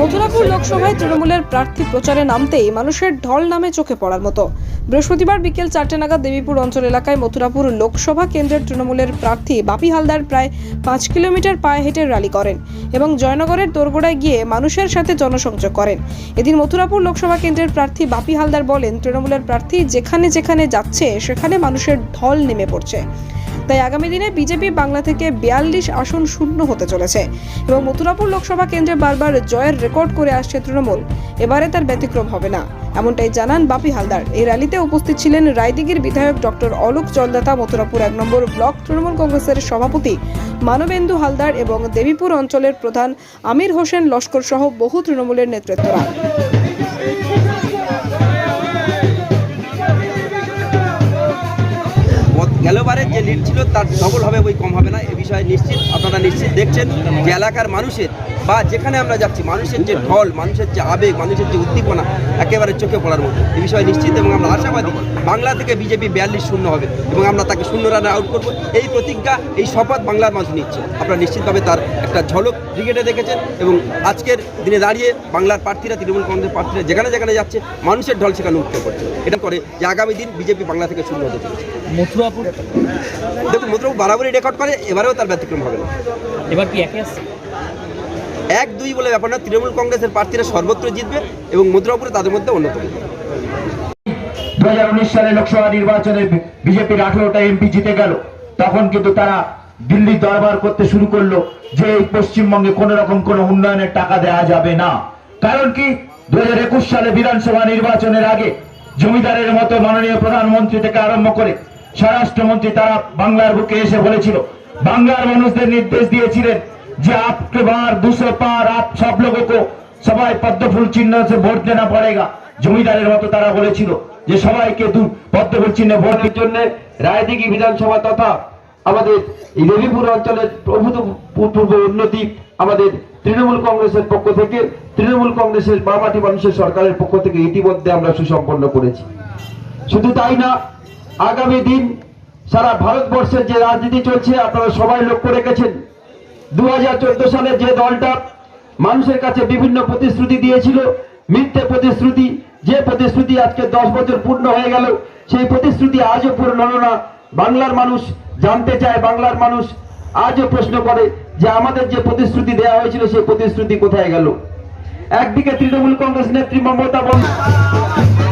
মথুরাপুর লোকসভায় তৃণমূলের প্রার্থী প্রচারে নামতেই মানুষের ঢল নামে চোখে পড়ার মতো। বৃহস্পতিবার বিকেল চারটে নাগাদ দেবীপুর অঞ্চল এলাকায় মথুরাপুর লোকসভা কেন্দ্রের তৃণমূলের প্রার্থী বাপি হালদার প্রায় পাঁচ কিলোমিটার পায়ে হেঁটে র্যালি করেন এবং জয়নগরের দোরগোড়ায় গিয়ে মানুষের সাথে জনসংযোগ করেন। এদিন মথুরাপুর লোকসভা কেন্দ্রের প্রার্থী বাপি হালদার বলেন, তৃণমূলের প্রার্থী যেখানে যেখানে যাচ্ছে, সেখানে মানুষের ঢল নেমে পড়ছে। তাই আগামী দিনে বিজেপি বাংলা থেকে বিয়াল্লিশ আসন শূন্য হতে চলেছে এবং মথুরাপুর লোকসভা কেন্দ্রে বারবার জয়ের রেকর্ড করে আসছে তৃণমূল। এবারে তার ব্যতিক্রম হবে না। এমনটাই জানান বাপি হালদার। এই র্যালিতে উপস্থিত ছিলেন রায়দিগির বিধায়ক ডক্টর অলোক জলদাতা মথুরাপুর এক নম্বর ব্লক তৃণমূল কংগ্রেসের সভাপতি মানবেন্দু হালদার এবং দেবীপুর অঞ্চলের প্রধান আমির হোসেন লস্কর সহ বহু তৃণমূলের নেতৃত্বরা। গেলবারের যে লিড ছিল তার ডবল হবে বই কম হবে না এ বিষয়ে নিশ্চিত আপনারা নিশ্চিত দেখছেন যে এলাকার মানুষের বা যেখানে আমরা যাচ্ছি মানুষের যে ঢল মানুষের যে আবেগ মানুষের যে উদ্দীপনা একেবারে চোখে পড়ার মতো। এ বিষয়ে নিশ্চিত এবং আমরা আশাবাদী বাংলা থেকে বিজেপি বিয়াল্লিশ শূন্য হবে এবং আমরা তাকে শূন্য রানে আউট করব। এই প্রতিজ্ঞা এই শপথ বাংলার মানুষ নিচ্ছে। আপনারা নিশ্চিতভাবে তার একটা ঝলক ক্রিকেটে দেখেছেন এবং আজকের দিনে দাঁড়িয়ে বাংলার প্রার্থীরা তৃণমূল কংগ্রেস প্রার্থীরা যেখানে যেখানে যাচ্ছে মানুষের ঢল সেখানে উঠতে পড়ছে। এটা করে যে আগামী দিন বিজেপি বাংলা থেকে শূন্য হতে চলেছে। মথুরাপুর? দেখুন মধুবাবু বারাবারই রেকর্ড করে এবারেও তার ব্যতিক্রম হবে না। এবার কি একে আসছে এক দুই বলে ব্যাপার না তৃণমূল কংগ্রেসের প্রার্থীরা সর্বত্র জিতবে এবং মধুরাপুরে তাদের মধ্যে অন্যতম। দু সালে লোকসভা নির্বাচনে বিজেপির আঠেরোটা এমপি জিতে গেল। তখন কিন্তু তারা দিল্লি দরবার করতে শুরু করল যে এই পশ্চিমবঙ্গে কোন রকম কোন উন্নয়নের টাকা দেওয়া যাবে না। কারণ কি? দু সালে বিধানসভা নির্বাচনের আগে জমিদারের মতো মাননীয় প্রধানমন্ত্রী থেকে আরম্ভ করে স্বরাষ্ট্রমন্ত্রী তারা বাংলার বুকে এসে বলেছিল বাংলার মানুষদের নির্দেশ দিয়েছিলেন যে আপকে বার দুশো পার আপ সব লোককে সবাই পদ্মফুল চিহ্ন সে ভোট দেনা পড়েগা। জমিদারের মতো তারা বলেছিল যে সবাইকে পদ্মফুল চিহ্নে ভোটের জন্য রায়দিঘি বিধানসভা তথা আমাদের এই রবিপুর অঞ্চলের অভূতপূর্ব উন্নতি আমাদের তৃণমূল কংগ্রেসের পক্ষ থেকে, তৃণমূল কংগ্রেসের বামাটি মানুষের সরকারের পক্ষ থেকে ইতিমধ্যে আমরা সুসম্পন্ন করেছি। শুধু তাই না, আগামী দিন সারা ভারতবর্ষের যে রাজনীতি চলছে, আপনারা সবাই লক্ষ্য রেখেছেন। দু সালে যে দলটা মানুষের কাছে বিভিন্ন প্রতিশ্রুতি দিয়েছিল, মিথ্যে প্রতিশ্রুতি, যে প্রতিশ্রুতি আজকে দশ বছর পূর্ণ হয়ে গেল, সেই প্রতিশ্রুতি আজও পূর্ণ হলো না। বাংলার মানুষ জানতে চায়, বাংলার মানুষ আজও প্রশ্ন করে যে আমাদের যে প্রতিশ্রুতি দেওয়া হয়েছিল, সেই প্রতিশ্রুতি কোথায় গেল? একদিকে তৃণমূল কংগ্রেস নেত্রী মমতা বন্দ্যোপাধ্যায়